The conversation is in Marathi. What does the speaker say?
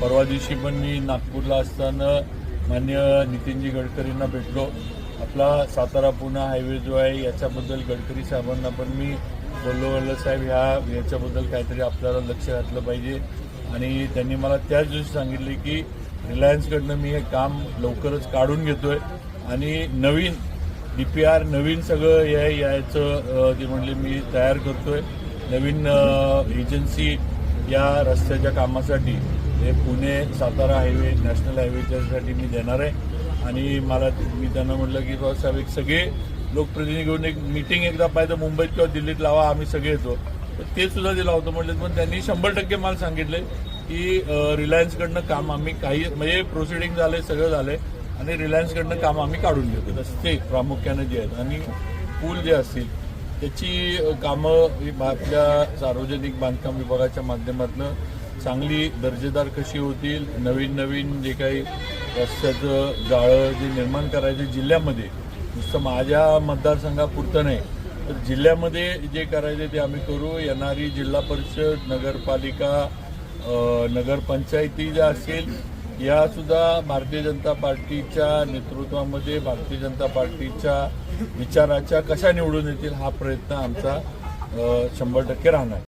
परवा दिवशी पण मी नागपूरला असताना मान्य नितीनजी गडकरींना भेटलो. आपला सातारा पुणे हायवे जो आहे याच्याबद्दल गडकरी साहेबांना पण मी बोललो बोललो साहेब ह्या याच्याबद्दल काहीतरी आपल्याला लक्ष घातलं पाहिजे. आणि त्यांनी मला त्याच दिवशी सांगितले की रिलायन्सकडनं मी हे काम लवकरच काढून घेतो आहे आणि नवीन डी पी आर नवीन सगळं हे यायचं ते म्हणले मी तयार करतो आहे नवीन एजन्सी या रस्त्याच्या कामासाठी. हे पुणे सातारा हायवे नॅशनल हायवेच्यासाठी मी देणार आहे. आणि मला मी त्यांना म्हटलं की बाबा साहेब एक सगळे लोकप्रतिनिधी घेऊन एक मिटिंग एकदा पाहिजे मुंबईत किंवा दिल्लीत लावा आम्ही सगळे येतो. तर ते सुद्धा दिला होतं म्हटलं पण त्यांनी शंभर टक्के मला सांगितले की रिलायन्सकडनं काम आम्ही काही म्हणजे प्रोसिडिंग झाले सगळं झाले आणि रिलायन्सकडनं काम आम्ही काढून घेतो. ते प्रामुख्याने जे आहेत आणि पूल जे असतील त्याची कामं आपल्या सार्वजनिक बांधकाम विभागाच्या माध्यमातून चांगली दर्जेदार कशी होतील? नवीन नवीन जे काही रस्त्याचं जाळं जे निर्माण करायचं जिल्ह्यामध्ये नुसतं माझ्या मतदारसंघापुरतं नाही तर जिल्ह्यामध्ये जे करायचे ते आम्ही करू. येणारी जिल्हा परिषद नगरपालिका नगरपंचायती ज्या असेल यासुद्धा भारतीय जनता पार्टीच्या नेतृत्वामध्ये भारतीय जनता पार्टीच्या विचाराच्या कशा निवडून येतील हा प्रयत्न आमचा शंभर टक्के राहणार.